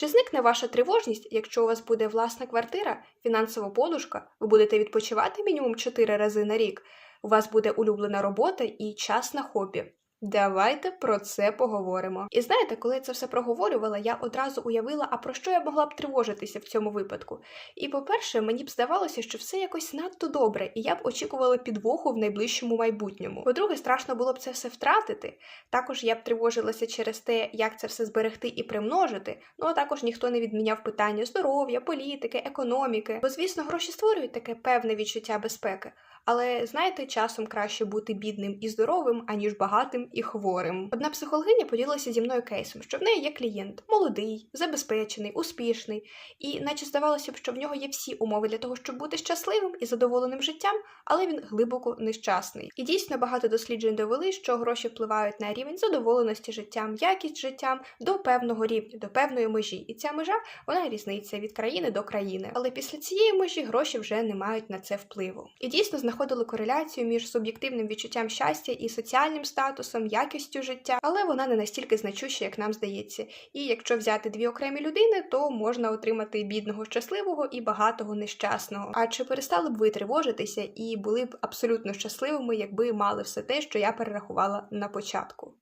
Чи зникне ваша тривожність, якщо у вас буде власна квартира, фінансова подушка, ви будете відпочивати мінімум 4 рази на рік, у вас буде улюблена робота і час на хобі? Давайте про це поговоримо. І знаєте, коли я це все проговорювала, я одразу уявила, а про що я могла б тривожитися в цьому випадку. І по-перше, мені б здавалося, що все якось надто добре, і я б очікувала підвоху в найближчому майбутньому. По-друге, страшно було б це все втратити. Також я б тривожилася через те, як це все зберегти і примножити. Ну а також ніхто не відміняв питання здоров'я, політики, економіки. Бо, звісно, гроші створюють таке певне відчуття безпеки. Але знаєте, часом краще бути бідним і здоровим, аніж багатим і хворим. Одна психологиня поділилася зі мною кейсом, що в неї є клієнт молодий, забезпечений, успішний, і наче здавалося б, що в нього є всі умови для того, щоб бути щасливим і задоволеним життям, але він глибоко нещасний. І дійсно багато досліджень довели, що гроші впливають на рівень задоволеності життям, якість життям до певного рівня, до певної межі. І ця межа вона різниця від країни до країни. Але після цієї межі гроші вже не мають на це впливу. І дійсно знаходили кореляцію між суб'єктивним відчуттям щастя і соціальним статусом, якістю життя, але вона не настільки значуща, як нам здається. І якщо взяти дві окремі людини, то можна отримати бідного щасливого і багатого нещасного. А чи перестали б ви тривожитися і були б абсолютно щасливими, якби мали все те, що я перерахувала на початку?